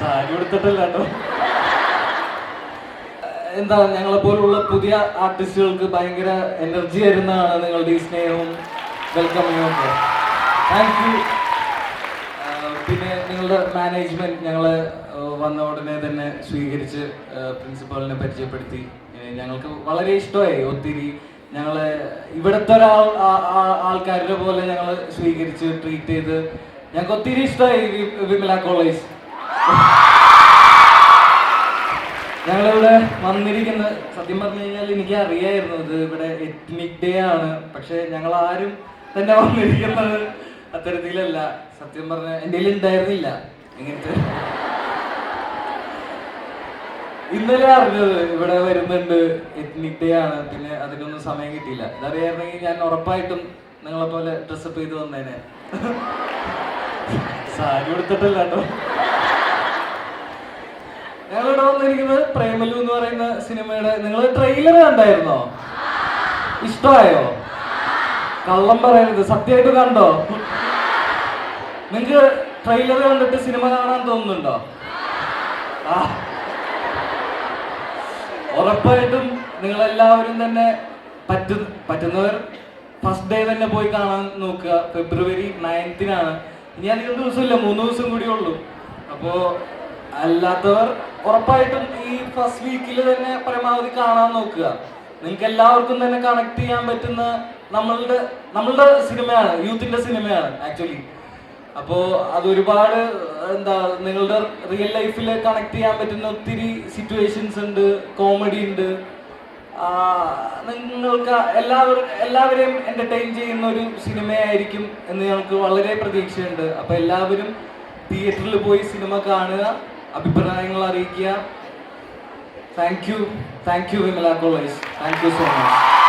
സാരി കൊടുത്തിട്ടല്ല എന്താ ഞങ്ങളെ പോലുള്ള പുതിയ ആർട്ടിസ്റ്റുകൾക്ക് ഭയങ്കര എനർജി തരുന്നതാണ് നിങ്ങളുടെ ഈ സ്നേഹവും വെൽക്കമിങ്ങും താങ്ക് യു പിന്നെ നിങ്ങളുടെ മാനേജ്മെന്റ് ഞങ്ങളെ വന്ന ഉടനെ തന്നെ സ്വീകരിച്ച് പ്രിൻസിപ്പാളിനെ പരിചയപ്പെടുത്തി. ഞങ്ങൾക്ക് വളരെ ഇഷ്ടമായി ഒത്തിരി ഞങ്ങളെ ഇവിടുത്തെ ഒരാൾ ആൾക്കാരുടെ പോലെ ഞങ്ങൾ സ്വീകരിച്ച് ട്രീറ്റ് ചെയ്ത് ഞങ്ങൾക്ക് ഒത്തിരി ഇഷ്ടമായി വിമല കോളേജ് ഞങ്ങളിവിടെ വന്നിരിക്കുന്ന സത്യം പറഞ്ഞു കഴിഞ്ഞാൽ എനിക്ക് അറിയായിരുന്നു ഇത് ഇവിടെ എത്നിക് ഡേ ആണ്. പക്ഷെ ഞങ്ങൾ ആരും തന്നെ വന്നിരിക്കുന്നത് അത്തരത്തിലല്ല. സത്യം പറഞ്ഞ എന്റെ ഉണ്ടായിരുന്നില്ല. ഇങ്ങനത്തെ ഇന്നലെ അറിഞ്ഞത് ഇവിടെ വരുന്നുണ്ട് എത്നിക് ഡേ ആണ്. പിന്നെ അതിനൊന്നും സമയം കിട്ടിയില്ല. ഇതറിയായിരുന്നെങ്കിൽ ഞാൻ ഉറപ്പായിട്ടും നിങ്ങളെ പോലെ ഡ്രസ്സപ്പ് ചെയ്ത് വന്നേനെ. സാരി കൊടുത്തിട്ടല്ല കേട്ടോ. വന്നിരിക്കുന്നത് പ്രേമലു എന്ന് പറയുന്ന സിനിമയുടെ നിങ്ങൾ ട്രെയിലർ കണ്ടായിരുന്നോ? ഇഷ്ടമായോ കള്ളം പറയരുത് സത്യമായിട്ട് കണ്ടോ? നിങ്ങക്ക് ട്രെയിലർ കണ്ടിട്ട് സിനിമ കാണാൻ തോന്നുന്നുണ്ടോ? ഉറപ്പായിട്ടും നിങ്ങൾ എല്ലാവരും തന്നെ പറ്റു പറ്റുന്നവർ ഫസ്റ്റ് ഡേ തന്നെ പോയി കാണാൻ നോക്കുക. ഫെബ്രുവരി നയൻത്തിനാണ് ഇനി അധികം ദിവസമില്ല മൂന്ന് ദിവസം കൂടി ഉള്ളൂ. അപ്പോ അല്ലാത്തവർ ഉറപ്പായിട്ടും ഈ ഫസ്റ്റ് വീക്കിൽ തന്നെ പരമാവധി കാണാൻ നോക്കുക. നിങ്ങൾക്ക് എല്ലാവർക്കും തന്നെ കണക്ട് ചെയ്യാൻ പറ്റുന്ന നമ്മളുടെ നമ്മളുടെ സിനിമയാണ് യൂത്തിന്റെ സിനിമയാണ് ആക്ച്വലി അപ്പോ അത് ഒരുപാട് എന്താ നിങ്ങളുടെ റിയൽ ലൈഫിൽ കണക്ട് ചെയ്യാൻ പറ്റുന്ന ഒത്തിരി സിറ്റുവേഷൻസ് ഉണ്ട് കോമഡി ഉണ്ട്. നിങ്ങൾക്ക് എല്ലാവരും എല്ലാവരെയും എന്റർടൈൻ ചെയ്യുന്ന ഒരു സിനിമയായിരിക്കും എന്ന് ഞങ്ങൾക്ക് വളരെ പ്രതീക്ഷയുണ്ട്. അപ്പൊ എല്ലാവരും തിയേറ്ററിൽ പോയി സിനിമ കാണുക. അഭിപ്രായങ്ങൾ അറിയിക്കുക. Thank you thank you Vimala college thank you so much